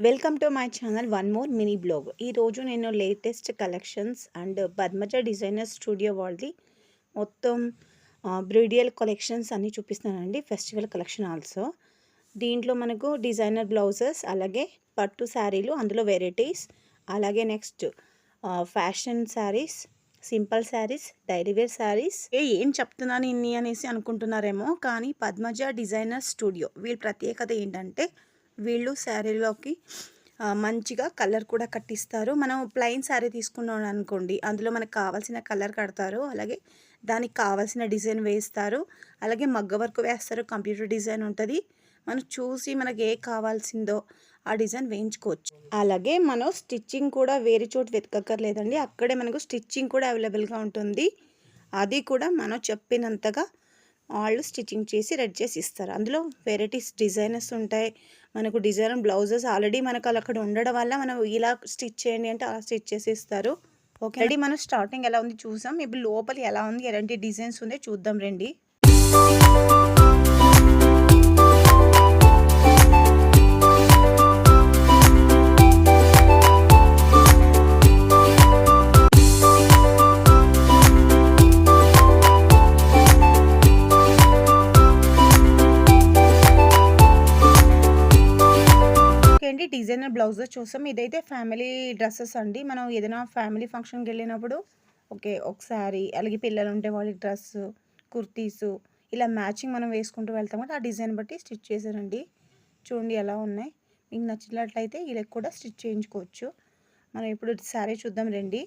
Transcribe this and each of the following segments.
Welcome to my channel one more mini blog ఈరోజు నేను latest collections and Padmaja designer studio వాళ్ళది. మొత్తం బ్రిడియల్ collections అన్నీ చూపిస్తానండి ఫెస్టివల్ కలెక్షన్ ఆల్సో దీంట్లో మనకు డిజైనర్ బ్లౌజెస్ అలాగే పట్టు శారీలు అందులో వెరైటీస్ అలాగే next fashion sarees simple sarees daily wear sarees ఏ ఏం చెప్తున్నాను ఇన్ని అనేసి అనుకుంటున్నారేమో కానీ పద్మజ డిజైనర్ స్టూడియో వీళ్ళ ప్రత్యేకత ఏంటంటే వీళ్ళు శారీలోకి మంచిగా కలర్ కూడా కట్టిస్తారు. మనం ప్లెయిన్ శారీ తీసుకున్నాం అనుకోండి అందులో మనకు కావాల్సిన కలర్ కడతారు. అలాగే దానికి కావాల్సిన డిజైన్ వేస్తారు. అలాగే మగ్గ వర్క్ వేస్తారు. కంప్యూటర్ డిజైన్ ఉంటుంది. మనం చూసి మనకి ఏ కావాల్సిందో ఆ డిజైన్ వేయించుకోవచ్చు. అలాగే మనం స్టిచ్చింగ్ కూడా వేరే చోటు వెతకక్కర్లేదండి. అక్కడే మనకు స్టిచ్చింగ్ కూడా అవైలబుల్గా ఉంటుంది. అది కూడా మనం చెప్పినంతగా వాళ్ళు స్టిచ్చింగ్ చేసి రెడీ చేసి ఇస్తారు. అందులో వెరైటీస్ డిజైనర్స్ ఉంటాయి. మనకు డిజైన్ బ్లౌజెస్ ఆల్రెడీ మనకు అక్కడ ఉండడం వల్ల మనం ఇలా స్టిచ్ చేయండి అంటే అలా స్టిచ్ చేసి ఇస్తారు ఓకే. ఆల్రెడీ మనం స్టార్టింగ్ ఎలా ఉంది చూసాం. ఇప్పుడు లోపల ఎలా ఉంది? ఎలాంటి డిజైన్స్ ఉందో చూద్దాం రండి. డిజైనర్ బ్లౌజెస్ చూసాం ఇదైతే ఫ్యామిలీ డ్రెస్సెస్ అండి. మనం ఏదైనా ఫ్యామిలీ ఫంక్షన్కి వెళ్ళినప్పుడు ఓకే ఒకసారి అలాగే పిల్లలు ఉంటే వాళ్ళకి డ్రెస్ కుర్తీస్ ఇలా మ్యాచింగ్ మనం వేసుకుంటూ వెళ్తాం కదా ఆ డిజైన్ బట్టి స్టిచ్ చేశారండి చూడండి ఎలా ఉన్నాయి. మీకు నచ్చినట్లయితే ఇలా కూడా స్టిచ్ చేయించుకోవచ్చు. మనం ఇప్పుడు శారీ చూద్దాం రండి.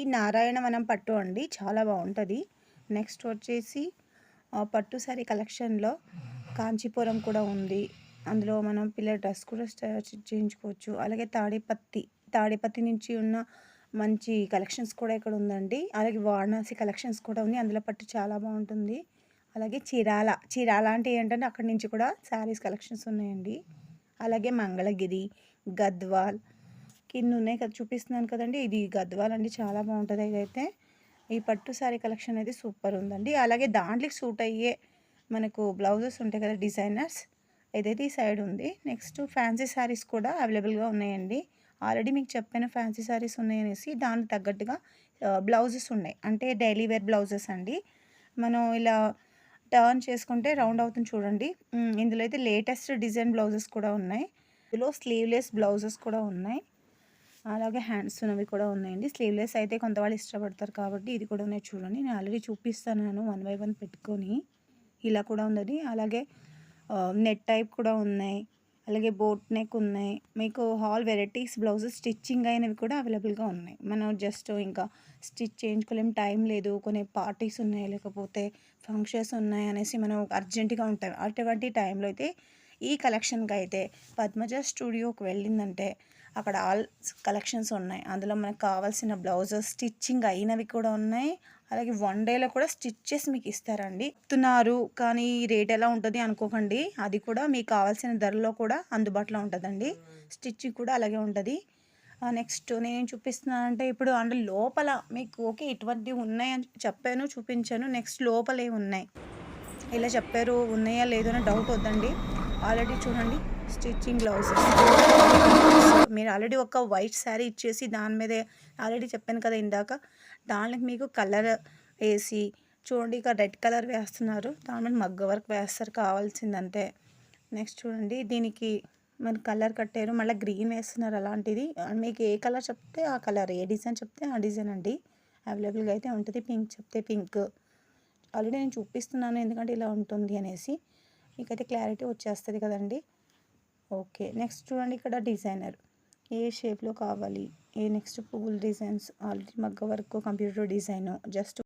ఇది నారాయణవనం పట్టు అండి. చాలా బాగుంటుంది. నెక్స్ట్ వచ్చేసి పట్టు శారీ కలెక్షన్లో కాంచీపురం కూడా ఉంది. అందులో మనం పిల్లల డ్రెస్ కూడా చేయించుకోవచ్చు. అలాగే తాడిపత్తి తాడిపత్తి నుంచి ఉన్న మంచి కలెక్షన్స్ కూడా ఇక్కడ ఉందండి. అలాగే వారణాసి కలెక్షన్స్ కూడా ఉంది అందులో పట్టు చాలా బాగుంటుంది. అలాగే చీరాల చీరాల అంటే ఏంటంటే అక్కడి నుంచి కూడా శారీస్ కలెక్షన్స్ ఉన్నాయండి. అలాగే మంగళగిరి గద్వాల్ కింద ఉన్నాయి కదా చూపిస్తున్నాను కదండి. ఇది గద్వాల్ అండి చాలా బాగుంటుంది. ఇదైతే ఈ పట్టు శారీ కలెక్షన్ అయితే సూపర్ ఉందండి. అలాగే దాంట్లోకి సూట్ అయ్యే మనకు బ్లౌజెస్ ఉంటాయి కదా డిజైనర్స్ ఏదైతే ఈ సైడ్ ఉంది. నెక్స్ట్ ఫ్యాన్సీ శారీస్ కూడా అవైలబుల్గా ఉన్నాయండి. ఆల్రెడీ మీకు చెప్పాను ఫ్యాన్సీ శారీస్ ఉన్నాయనేసి దానికి తగ్గట్టుగా బ్లౌజెస్ ఉన్నాయి. అంటే డైలీ వేర్ బ్లౌజెస్ అండి. మనం ఇలా టర్న్ చేసుకుంటే రౌండ్ అవుతుంది చూడండి. ఇందులో అయితే లేటెస్ట్ డిజైన్ బ్లౌజెస్ కూడా ఉన్నాయి. ఇందులో స్లీవ్లెస్ బ్లౌజెస్ కూడా ఉన్నాయి. అలాగే హ్యాండ్స్ ఉన్నవి కూడా ఉన్నాయండి. స్లీవ్లెస్ అయితే కొంత వాళ్ళు ఇష్టపడతారు కాబట్టి ఇది కూడా ఉన్నాయి చూడండి. నేను ఆల్రెడీ చూపిస్తాను నేను వన్ బై వన్ పెట్టుకొని. ఇలా కూడా ఉన్నది అలాగే నెట్ టైప్ కూడా ఉన్నాయి. అలాగే బోట్ నెక్ ఉన్నాయి. మీకు హాల్ వెరైటీస్ బ్లౌజెస్ స్టిచ్చింగ్ అయినవి కూడా అవైలబుల్గా ఉన్నాయి. మనం జస్ట్ ఇంకా స్టిచ్ చేయించుకోలేం టైం లేదు. కొన్ని పార్టీస్ ఉన్నాయి లేకపోతే ఫంక్షన్స్ ఉన్నాయి అనేసి మనం అర్జెంటుగా ఉంటాం. అటువంటి టైంలో అయితే ఈ కలెక్షన్కి అయితే పద్మజ స్టూడియోకి వెళ్ళిందంటే అక్కడ ఆల్ కలెక్షన్స్ ఉన్నాయి. అందులో మనకు కావాల్సిన బ్లౌజెస్ స్టిచ్చింగ్ అయినవి కూడా ఉన్నాయి. అలాగే వన్ డేలో కూడా స్టిచ్ చేసి మీకు ఇస్తారండి. ఇస్తున్నారు కానీ రేట్ ఎలా ఉంటుంది అనుకోకండి. అది కూడా మీకు కావాల్సిన ధరలో కూడా అందుబాటులో ఉంటుందండి. స్టిచ్చింగ్ కూడా అలాగే ఉంటుంది. నెక్స్ట్ నేను చూపిస్తున్నానంటే ఇప్పుడు అంటే లోపల మీకు ఓకే ఇటువంటివి ఉన్నాయని చెప్పాను చూపించాను. నెక్స్ట్ లోపల ఏమి ఉన్నాయి ఇలా చెప్పారు ఉన్నాయా లేదో అని డౌట్ వద్దండి. ఆల్రెడీ చూడండి స్టిచ్చింగ్ బ్లౌజెస్. మీరు ఆల్రెడీ ఒక వైట్ శారీ ఇచ్చేసి దాని మీద ఆల్రెడీ చెప్పాను కదా ఇందాక దానికి మీకు కలర్ వేసి చూడండి ఇక రెడ్ కలర్ వేస్తున్నారు దాని మీద మగ్గ వర్క్ వేస్తారు కావాల్సిందంటే నెక్స్ట్ చూడండి దీనికి మరి కలర్ కట్టారు మళ్ళీ గ్రీన్ వేస్తున్నారు అలాంటిది. మీకు ఏ కలర్ చెప్తే ఆ కలర్ ఏ డిజైన్ చెప్తే ఆ డిజైన్ అండి. అవైలబుల్గా అయితే ఉంటుంది పింక్ చెప్తే పింక్. ఆల్రెడీ నేను చూపిస్తున్నాను ఎందుకంటే ఇలా ఉంటుంది అనేసి. మీకైతే క్లారిటీ వచ్చేస్తుంది కదండి. ఓకే నెక్స్ట్ చూడండి ఇక్కడ డిజైనర్ ఏ షేప్లో కావాలి? ఏ నెక్స్ట్ పువ్వుల డిజైన్స్ ఆల్రెడీ మగ్గ వర్క్ కంప్యూటర్ డిజైన్ జస్ట్